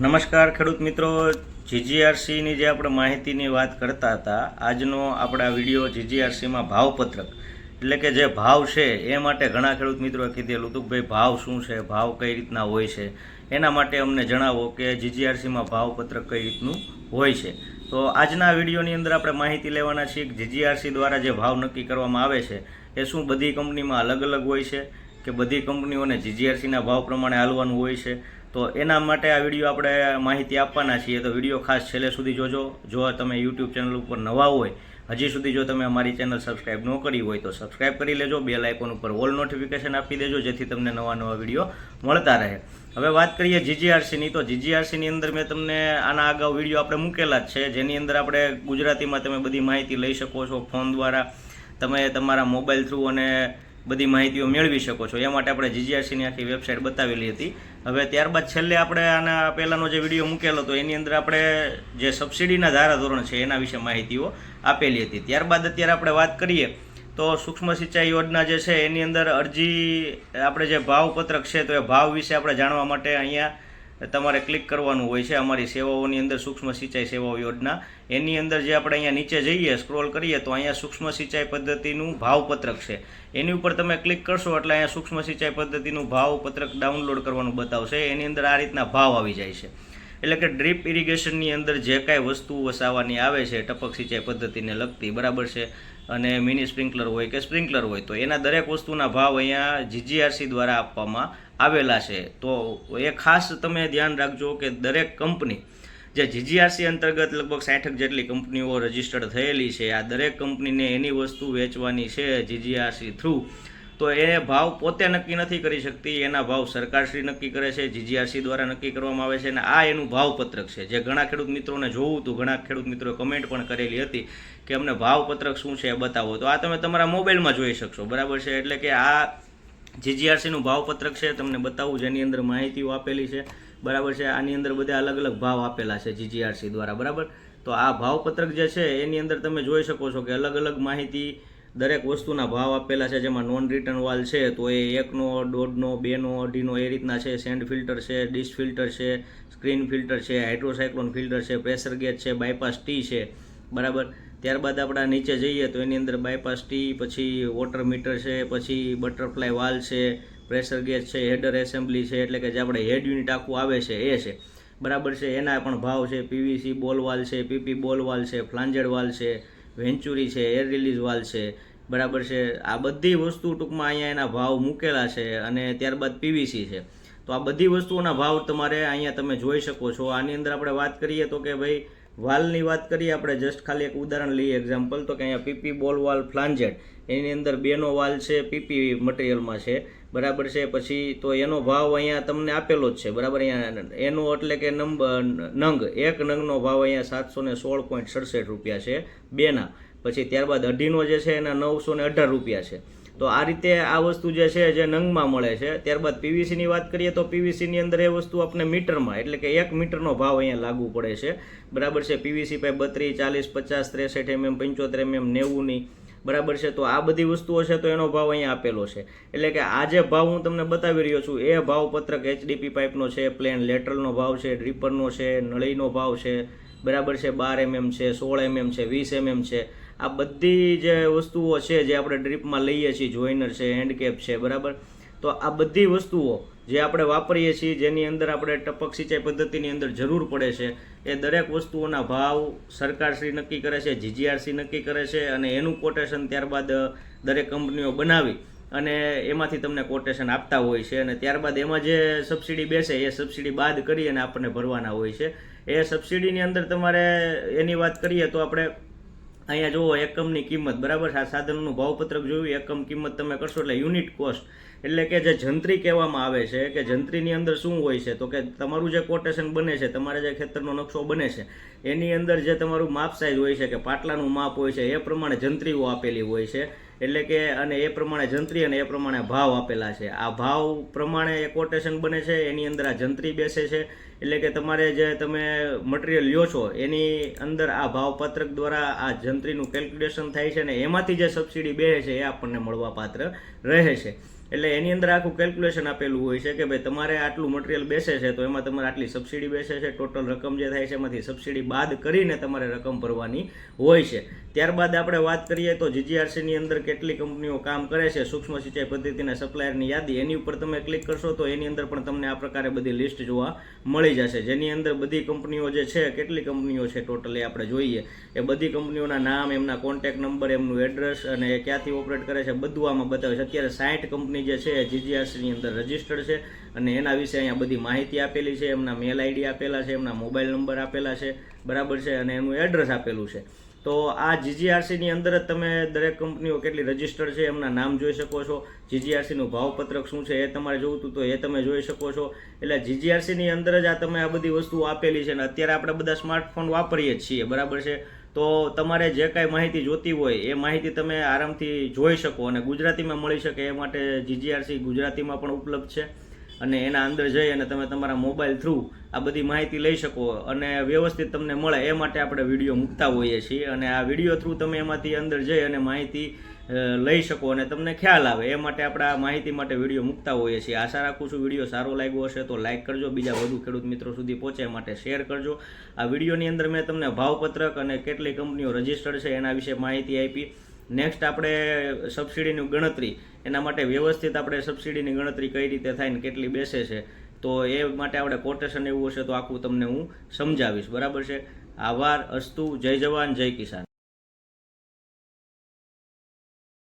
નમસ્કાર ખેડૂત મિત્રો. જીજીઆરસીની જે આપણે માહિતીની વાત કરતા હતા, આજનો આપણા વીડિયો જીજીઆરસીમાં ભાવપત્રક. એટલે કે જે ભાવ છે, એ માટે ઘણા ખેડૂત મિત્રોએ કીધેલું હતું કે ભાઈ ભાવ શું છે, ભાવ કઈ રીતના હોય છે? એના માટે અમને જણાવો કે જીજીઆરસીમાં ભાવપત્રક કઈ રીતનું હોય છે? તો આજના વિડીયોની અંદર આપણે માહિતી લેવાના છીએ કે જીજીઆરસી દ્વારા જે ભાવ નક્કી કરવામાં આવે છે, એ શું બધી કંપનીમાં અલગ અલગ હોય છે? કે બધી કંપનીઓને જીજીઆરસીના ભાવ પ્રમાણે હાલવાનું હોય છે? તો એના માટે આ વીડિયો આપણે માહિતી આપવાના છીએ. તો વીડિયો ખાસ છેલ્લે સુધી જોજો. જો તમે યુટ્યુબ ચેનલ ઉપર નવા હોય, હજી સુધી જો તમે અમારી ચેનલ સબસ્ક્રાઈબ ન કરી હોય, તો સબસ્ક્રાઈબ કરી લેજો. બેલ આઇકોન ઉપર ઓલ નોટિફિકેશન આપી દેજો, જેથી તમને નવા નવા વીડિયો મળતા રહે. હવે વાત કરીએ જીજીઆરસીની. તો જીજીઆરસીની અંદર મેં તમને આના અગાઉ વીડિયો આપણે મૂકેલા જ છે. જેની અંદર આપણે ગુજરાતીમાં તમે બધી માહિતી લઈ શકો છો. ફોન દ્વારા તમે તમારા મોબાઈલ થ્રુ અને બધી માહિતીઓ મેળવી શકો છો. એ માટે આપણે જીજીઆરસીની આખી વેબસાઇટ બતાવેલી હતી. હવે ત્યારબાદ છેલ્લે આપણે આના પહેલાંનો જે વીડિયો મૂકેલો હતો, એની અંદર આપણે જે સબસિડીના ધારાધોરણ છે, એના વિશે માહિતીઓ આપેલી હતી. ત્યારબાદ અત્યારે આપણે વાત કરીએ તો સૂક્ષ્મ સિંચાઈ યોજના જે છે, એની અંદર અરજી, આપણે જે ભાવપત્રક છે, તો એ ભાવ વિશે આપણે જાણવા માટે અહીંયા તમારે ક્લિક કરવાનું હોય છે અમારી સેવાઓની અંદર સૂક્ષ્મ સિંચાઈ સેવાઓ યોજના. એની અંદર જે આપણે અહીંયા નીચે જઈએ સ્ક્રોલ કરીએ, તો અહીંયા સૂક્ષ્મ સિંચાઈ પદ્ધતિનું ભાવપત્રક છે. એની ઉપર તમે ક્લિક કરશો એટલે અહીંયા સૂક્ષ્મ સિંચાઈ પદ્ધતિનું ભાવપત્રક ડાઉનલોડ કરવાનું બતાવશે. એની અંદર આ રીતના ભાવ આવી જાય છે. એટલે કે ડ્રીપ ઇરિગેશનની અંદર જે કાંઈ વસ્તુઓ વસાવવાની આવે છે, ટપક સિંચાઈ પદ્ધતિને લગતી, બરાબર છે? અને મિની સ્પ્રિંકલર હોય કે સ્પ્રિંકલર હોય, તો એના દરેક વસ્તુના ભાવ અહીંયા જીજીઆરસી દ્વારા આપવામાં આવેલા છે. તો એ ખાસ તમે ધ્યાન રાખજો કે દરેક કંપની, જે જીજીઆરસી અંતર્ગત લગભગ સાઠક જેટલી કંપનીઓ રજીસ્ટર્ડ થયેલી છે, આ દરેક કંપનીને એની વસ્તુ વેચવાની છે જીજીઆરસી થ્રુ તો એ ભાવ પોતે નક્કી નથી કરી શકતી. એના ભાવ સરકારશ્રી નક્કી કરે છે જીજીઆરસી દ્વારા નક્કી કરવામાં આવે છે અને આ એનું ભાવપત્રક છે. જે ઘણા ખેડૂત મિત્રોને જોવું હતું, ઘણા ખેડૂત મિત્રોએ કમેન્ટ પણ કરેલી હતી કે અમને ભાવપત્રક શું છે એ બતાવો. તો આ તમે તમારા મોબાઈલમાં જોઈ શકશો. બરાબર છે? એટલે કે આ જીજીઆરસીનું ભાવપત્રક છે, તમને બતાવું જેની અંદર માહિતીઓ આપેલી છે. બરાબર છે? આની અંદર બધા અલગ અલગ ભાવ આપેલા છે જીજીઆરસી દ્વારા. બરાબર? તો આ ભાવપત્રક જે છે, એની અંદર તમે જોઈ શકો છો કે અલગ અલગ માહિતી દરેક વસ્તુના ભાવ આપેલા છે, જેમાં નોન રિટર્ન વાલ છે, તો એ એકનો, દોઢનો, બેનો, અઢીનો એ રીતના છે. સેન્ડ ફિલ્ટર છે ડિશ ફિલ્ટર છે સ્ક્રીન ફિલ્ટર છે હાઇડ્રોસાયક્લોન ફિલ્ટર છે પ્રેશર ગેજ છે બાયપાસ ટી છે. બરાબર? ત્યારબાદ આપણા નીચે જઈએ તો એની અંદર બાયપાસ ટી પછી વોટર મીટર છે, પછી બટરફ્લાય વાલ છે પ્રેશર ગેજ છે હેડર એસેમ્બલી છે, એટલે કે જે આપણે હેડ યુનિટ આખું આવે છે, એ છે. બરાબર છે? એના પણ ભાવ છે. પીવીસી બોલ વાલ છે, પીપી બોલ વાલ છે ફ્લાન્જેડ વાલ છે વેન્ચુરી છે એર રિલીઝ વાલ છે, બરાબર છે. આ બધી વસ્તુ ટૂંકમાં અહીંયા એના ભાવ મૂકેલા છે અને ત્યારબાદ પીવીસી છે. તો આ બધી વસ્તુઓના ભાવ તમારે અહીંયા તમે જોઈ શકો છો. આની અંદર આપણે વાત કરીએ તો કે ભાઈ વાલની વાત કરીએ, આપણે જસ્ટ ખાલી એક ઉદાહરણ લઈએ. એક્ઝામ્પલ તો કે અહીંયા પીપી બોલ વાલ ફ્લાન્જેટ એની અંદર બેનો વાલ છે પીપી મટીરિયલમાં છે. બરાબર છે? પછી તો એનો ભાવ અહીંયા તમને આપેલો જ છે. બરાબર? અહીંયા એનો એટલે કે નંબર નંગ. એક નંગનો ભાવ અહીંયા સાતસો ને સોળ પોઈન્ટ સડસઠ રૂપિયા છે, બેના. પછી ત્યારબાદ અઢીનો જે છે, એના નવસો ને અઢાર રૂપિયા છે. તો આ રીતે આ વસ્તુ જે છે, જે નંગમાં મળે છે, ત્યારબાદ પીવીસીની વાત કરીએ તો પીવીસીની અંદર એ વસ્તુ આપણે મીટરમાં, એટલે કે એક મીટરનો ભાવ અહીંયા લાગુ પડે છે. બરાબર છે પીવીસી પાઈ બત્રીસ, ચાલીસ, પચાસ, ત્રેસઠ એમએમ, પંચોતેર એમએમ, નેવુંની. બરાબર છે, તો આ બધી વસ્તુઓ છે તો એનો ભાવ અહીંયા આપેલો છે. એટલે કે આ જે ભાવ હું તમને બતાવી રહ્યો છું, એ ભાવ પત્રક એચડીપી પાઇપનો છે, પ્લેન લેટરલનો ભાવ છે, ડ્રીપરનો છે, નળીનો ભાવ છે. બરાબર છે, બાર એમએમ છે, સોળ એમએમ છે, વીસ એમએમ છે. આ બધી જે વસ્તુઓ છે જે આપણે ડ્રીપમાં લઈએ છીએ, જોઈનર છે હેન્ડકેપ છે, બરાબર? તો આ બધી વસ્તુઓ જે આપણે વાપરીએ છીએ, જેની અંદર આપણે ટપક સિંચાઈ પદ્ધતિની અંદર જરૂર પડે છે, એ દરેક વસ્તુઓના ભાવ સરકારશ્રી નક્કી કરે છે, જીજીઆરસી નક્કી કરે છે અને એનું કોટેશન ત્યારબાદ દરેક કંપનીઓ બનાવી અને એમાંથી તમને કોટેશન આપતા હોય છે અને ત્યારબાદ એમાં જે સબસિડી બેસે એ સબસિડી બાદ કરી અને આપણને ભરવાના હોય છે. એ સબસિડીની અંદર તમારે એની વાત કરીએ તો આપણે અહીંયા જુઓ, એકમની કિંમત, બરાબર આ સાધનનું ભાવપત્રક જોયું, એકમ કિંમત તમે કરશો એટલે યુનિટ કોસ્ટ. એટલે કે જે જંત્રી કહેવામાં આવે છે, કે જંત્રીની અંદર શું હોય છે? તો કે તમારું જે કોટેશન બને છે, તમારે જે ખેતરનો નકશો બને છે, એની અંદર જે તમારું માપ સાઇઝ હોય છે, કે પાટલાનું માપ હોય છે, એ પ્રમાણે જંત્રીઓ આપેલી હોય છે. એટલે કે, અને એ પ્રમાણે જંત્રી અને એ પ્રમાણે ભાવ આપેલા છે. આ ભાવ પ્રમાણે એ કોટેશન બને છે, એની અંદર આ જંત્રી બેસે છે. એટલે કે તમારે જે તમે મટીરિયલ લ્યો છો, એની અંદર આ ભાવપત્રક દ્વારા આ જંત્રીનું કેલ્ક્યુલેશન થાય છે ને એમાંથી જે સબસિડી બે છે, એ આપણને મળવા પાત્ર રહે છે. એટલે એની અંદર આખું કેલ્ક્યુલેશન આપેલું હોય છે કે ભાઈ તમારે આટલું મટીરિયલ બેસે છે, તો એમાં તમારે આટલી સબસિડી બેસે છે ટોટલ રકમ જે થાય છે એમાંથી સબસિડી બાદ કરીને તમારે રકમ ભરવાની હોય છે. ત્યારબાદ આપણે વાત કરીએ તો જીજીઆરસીની અંદર કેટલી કંપનીઓ કામ કરે છે, સૂક્ષ્મ સિંચાઈ પદ્ધતિના સપ્લાયરની યાદી. એની ઉપર તમે ક્લિક કરશો તો એની અંદર પણ તમને આ પ્રકારે બધી લિસ્ટ જોવા મળી જશે. જેની અંદર બધી કંપનીઓ જે છે, કેટલી કંપનીઓ છે ટોટલ એ આપણે જોઈએ. એ બધી કંપનીઓના નામ, એમના કોન્ટેક્ટ નંબર એમનું એડ્રેસ અને ક્યાંથી ઓપરેટ કરે છે, બધું આમાં બતાવે છે. અત્યારે સાઠ કંપની જે છે જીજીઆરસીની અંદર રજીસ્ટર્ડ છે અને એના વિશે અહીંયા બધી માહિતી આપેલી છે, એમના મેલ આઈડી આપેલા છે, એમના મોબાઈલ નંબર આપેલા છે, બરાબર છે, અને એનું એડ્રેસ આપેલું છે. તો આ જીજીઆરસીની અંદર જ તમે દરેક કંપનીઓ કેટલી રજીસ્ટર્ડ છે, એમના નામ જોઈ શકો છો, જીજીઆરસીનું ભાવપત્રક શું છે એ તમારે જોવું હતું તો એ તમે જોઈ શકો છો. એટલે જીજીઆરસીની અંદર જ આ તમે આ બધી વસ્તુઓ આપેલી છે અને અત્યારે આપણે બધા સ્માર્ટફોન વાપરીએ જ છીએ, બરાબર છે. તો તમારે જે કાંઈ માહિતી જોતી હોય, એ માહિતી તમે આરામથી જોઈ શકો અને ગુજરાતીમાં મળી શકે એ માટે જીજીઆરસી ગુજરાતીમાં પણ ઉપલબ્ધ છે. અને એના અંદર જઈ અને તમે તમારા મોબાઈલ થ્રુ આ બધી માહિતી લઈ શકો અને વ્યવસ્થિત તમને મળે એ માટે આપણે વીડિયો મૂકતા હોઈએ છીએ. અને આ વીડિયો થ્રુ તમે એમાંથી અંદર જઈ અને માહિતી લઈ શકો અને તમને ખ્યાલ આવે. એ માટે આપણે આ માહિતી માટે વીડિયો મૂકતા હોઈએ છીએ. આશા રાખું છું વીડિયો સારો લાગ્યો હશે તો લાઇક કરજો, બીજા વધુ ખેડૂત મિત્રો સુધી પહોંચે માટે શેર કરજો. આ વિડીયોની અંદર મેં તમને ભાવપત્રક અને કેટલી કંપનીઓ રજીસ્ટર્ડ છે એના વિશે માહિતી આપી. નેક્સ્ટ આપણે સબસિડીની ગણતરી. એના માટે વ્યવસ્થિત આપણે સબસિડીની ગણતરી કઈ રીતે થાય ને કેટલી બેસે છે. તો એ માટે આપણે કોટેશન એવું હશે તો આખું તમને હું સમજાવીશ. બરાબર છે? આભાર, અસ્તુ, જય જવાન, જય કિસાન.